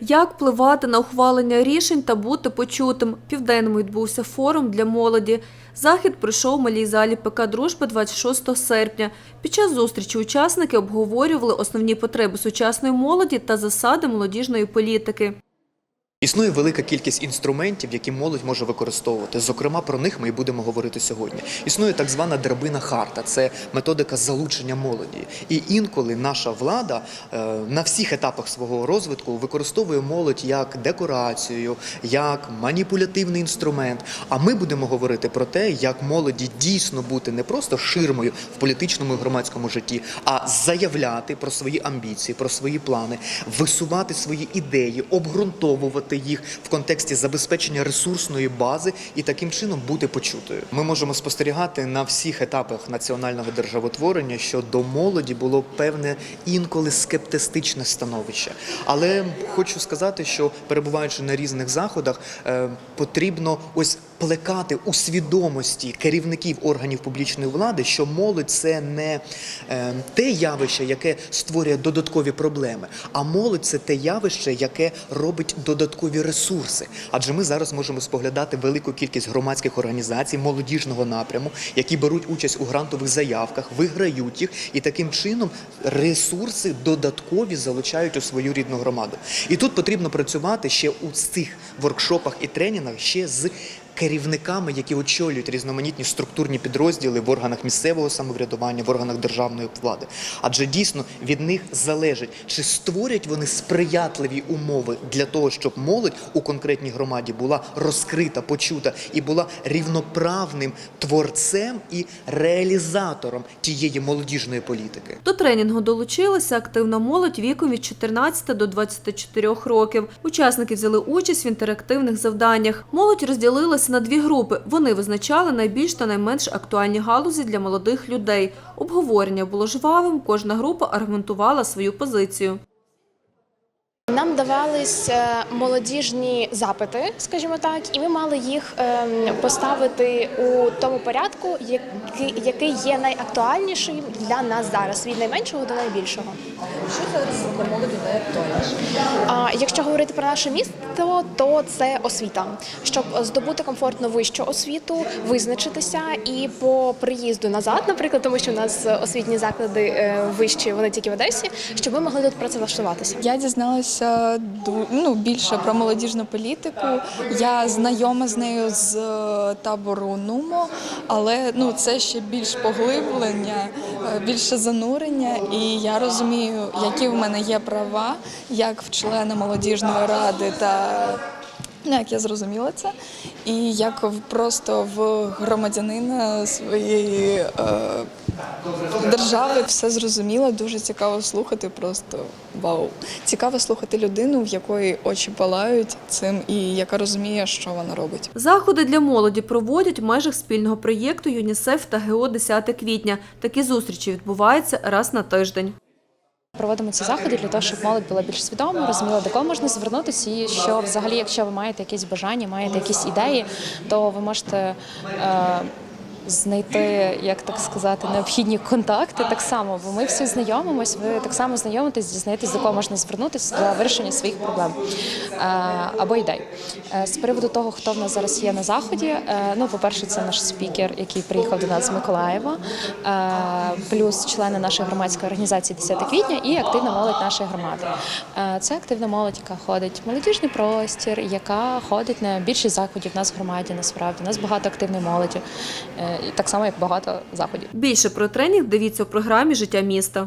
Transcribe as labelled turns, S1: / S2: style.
S1: Як впливати на ухвалення рішень та бути почутим? Південному відбувся форум для молоді. Захід пройшов у малій залі ПК «Дружба» 26 серпня. Під час зустрічі учасники обговорювали основні потреби сучасної молоді та засади молодіжної політики.
S2: Існує велика кількість інструментів, які молодь може використовувати. Зокрема, про них ми і будемо говорити сьогодні. Існує так звана драбина харта, це методика залучення молоді. І інколи наша влада е, на всіх етапах свого розвитку використовує молодь як декорацію, як маніпулятивний інструмент. А ми будемо говорити про те, як молоді дійсно бути не просто ширмою в політичному і громадському житті, а заявляти про свої амбіції, про свої плани, висувати свої ідеї, обґрунтовувати їх в контексті забезпечення ресурсної бази і таким чином бути почутою. Ми можемо спостерігати на всіх етапах національного державотворення, що до молоді було певне інколи скептистичне становище. Але хочу сказати, що перебуваючи на різних заходах, е, потрібно ось плекати у свідомості керівників органів публічної влади, що молодь це не е, те явище, яке створює додаткові проблеми, а молодь це те явище, яке робить додаткові ресурси. Адже ми зараз можемо споглядати велику кількість громадських організацій молодіжного напряму, які беруть участь у грантових заявках, виграють їх і таким чином ресурси додаткові залучають у свою рідну громаду. І тут потрібно працювати ще у цих воркшопах і тренінгах ще з керівниками, які очолюють різноманітні структурні підрозділи в органах місцевого самоврядування, в органах державної влади. Адже дійсно від них залежить, чи створять вони сприятливі умови для того, щоб молодь у конкретній громаді була розкрита, почута і була рівноправним творцем і реалізатором тієї молодіжної політики.
S1: До тренінгу долучилася активна молодь віком від 14 до 24 років. Учасники взяли участь в інтерактивних завданнях. Молодь розділилася на дві групи. Вони визначали найбільш та найменш актуальні галузі для молодих людей. Обговорення було жвавим. Кожна група аргументувала свою позицію.
S3: Нам давались молодіжні запити, скажімо так, і ми мали їх ем, поставити у тому порядку, який, який є найактуальнішим для нас зараз, від найменшого до найбільшого.
S4: Що зараз для молоді найактуальніше?
S3: Якщо говорити про наше місто, то це освіта. Щоб здобути комфортну вищу освіту, визначитися і по приїзду назад, наприклад, тому що у нас освітні заклади е, вищі, вони тільки в Одесі, щоб ми могли тут працевлаштуватися.
S5: Я дізналася ну, більше про молодіжну політику. Я знайома з нею з е, табору Нумо, але ну це ще більш поглиблення, більше занурення. І я розумію, які в мене є права як в члена молодіжної ради та. Ну, як я зрозуміла це, і як просто в громадянина своєї е, держави все зрозуміло, дуже цікаво слухати. Просто вау. Цікаво слухати людину, в якої очі палають цим, і яка розуміє, що вона робить.
S1: Заходи для молоді проводять в межах спільного проєкту ЮНІСЕФ та ГО 10 квітня. Такі зустрічі відбуваються раз на тиждень.
S6: Проводимо ці заходи для того, щоб молодь була більш свідома, розуміла, до кого можна звернутися, і що взагалі, якщо ви маєте якісь бажання, маєте якісь ідеї, то ви можете. Е, Знайти, як так сказати, необхідні контакти так само, бо ми всі знайомимось. Ви так само знайомитесь, дізнаєтесь, до кого можна звернутися для вирішення своїх проблем е, або ідей. Е, З приводу того, хто в нас зараз є на заході. е, Ну, по-перше, це наш спікер, який приїхав до нас з Миколаєва, плюс члени нашої громадської організації 10 квітня і активна молодь нашої громади. Це активна молодь, яка ходить в молодіжний простір, яка ходить на більшість заходів в нас в громаді. Насправді у нас багато активної молоді, і так само як багато заходів.
S1: Більше про тренінг дивіться у програмі Життя міста.